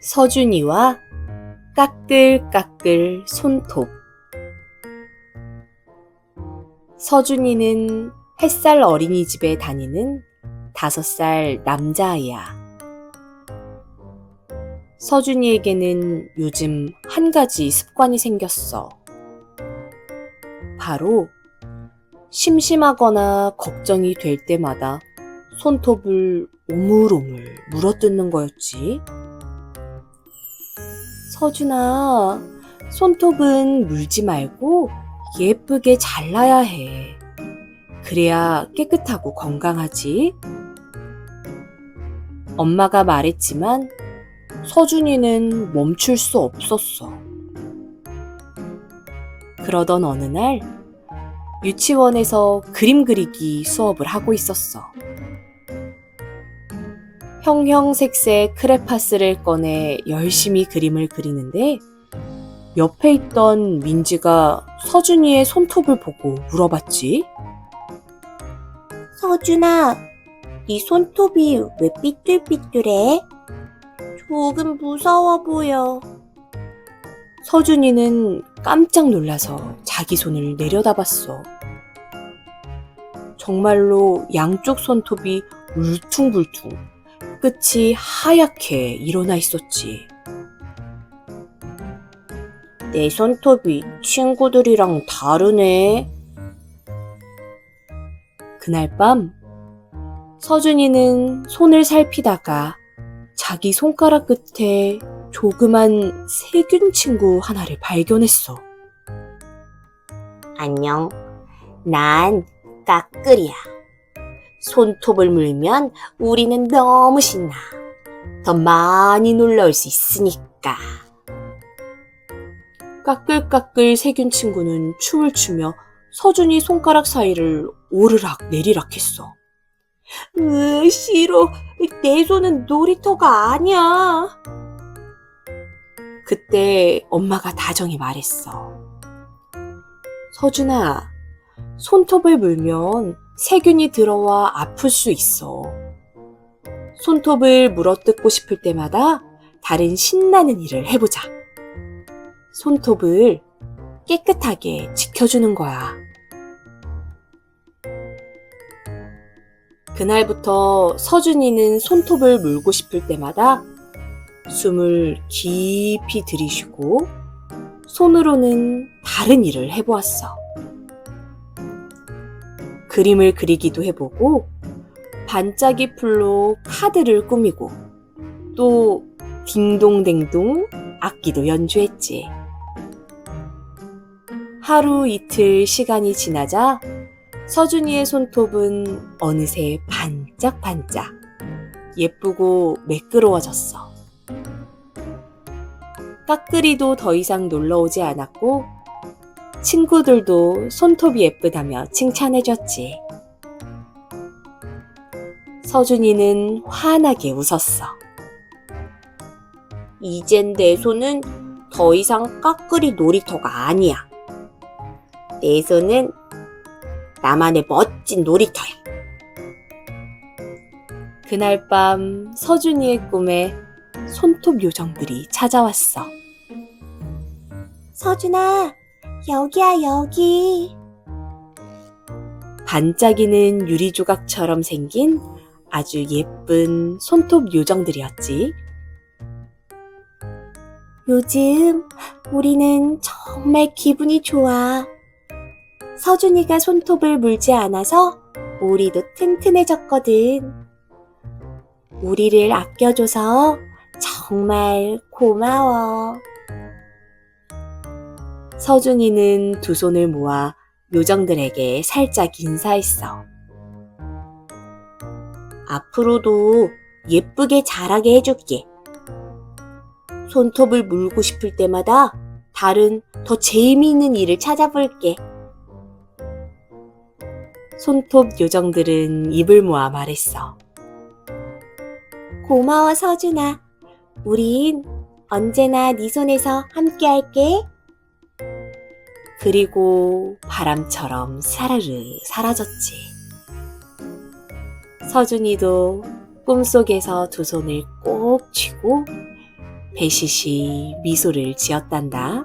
서준이와 까끌까끌 손톱 서준이는 햇살 어린이집에 다니는 다섯 살 남자아이야. 서준이에게는 요즘 한 가지 습관이 생겼어. 바로 심심하거나 걱정이 될 때마다 손톱을 오물오물 물어뜯는 거였지. 서준아, 손톱은 물지 말고 예쁘게 잘라야 해. 그래야 깨끗하고 건강하지. 엄마가 말했지만 서준이는 멈출 수 없었어. 그러던 어느 날 유치원에서 그림 그리기 수업을 하고 있었어. 형형색색 크레파스를 꺼내 열심히 그림을 그리는데 옆에 있던 민지가 서준이의 손톱을 보고 물어봤지. 서준아, 네 손톱이 왜 삐뚤삐뚤해? 조금 무서워 보여. 서준이는 깜짝 놀라서 자기 손을 내려다봤어. 정말로 양쪽 손톱이 울퉁불퉁 끝이 하얗게 일어나 있었지. 내 손톱이 친구들이랑 다르네. 그날 밤 서준이는 손을 살피다가 자기 손가락 끝에 조그만 세균 친구 하나를 발견했어. 안녕. 난 까끌이야. 손톱을 물면 우리는 너무 신나. 더 많이 놀러 올 수 있으니까. 까끌까끌 세균 친구는 춤을 추며 서준이 손가락 사이를 오르락 내리락 했어. 으, 싫어. 내 손은 놀이터가 아니야. 그때 엄마가 다정히 말했어. 서준아, 손톱을 물면 세균이 들어와 아플 수 있어. 손톱을 물어뜯고 싶을 때마다 다른 신나는 일을 해보자. 손톱을 깨끗하게 지켜주는 거야. 그날부터 서준이는 손톱을 물고 싶을 때마다 숨을 깊이 들이쉬고 손으로는 다른 일을 해보았어. 그림을 그리기도 해보고 반짝이 풀로 카드를 꾸미고 또 딩동댕동 악기도 연주했지. 하루 이틀 시간이 지나자 서준이의 손톱은 어느새 반짝반짝 예쁘고 매끄러워졌어. 까끌이도 더 이상 놀러 오지 않았고 친구들도 손톱이 예쁘다며 칭찬해줬지. 서준이는 환하게 웃었어. 이젠 내 손은 더 이상 까끌이 놀이터가 아니야. 내 손은 나만의 멋진 놀이터야. 그날 밤 서준이의 꿈에 손톱 요정들이 찾아왔어. 서준아, 여기야, 여기. 반짝이는 유리 조각처럼 생긴 아주 예쁜 손톱 요정들이었지. 요즘 우리는 정말 기분이 좋아. 서준이가 손톱을 물지 않아서 우리도 튼튼해졌거든. 우리를 아껴줘서 정말 고마워. 서준이는 두 손을 모아 요정들에게 살짝 인사했어. 앞으로도 예쁘게 자라게 해줄게. 손톱을 물고 싶을 때마다 다른 더 재미있는 일을 찾아볼게. 손톱 요정들은 입을 모아 말했어. 고마워, 서준아. 우린 언제나 네 손에서 함께 할게. 그리고 바람처럼 사르르 사라졌지. 서준이도 꿈속에서 두 손을 꼭 쥐고 배시시 미소를 지었단다.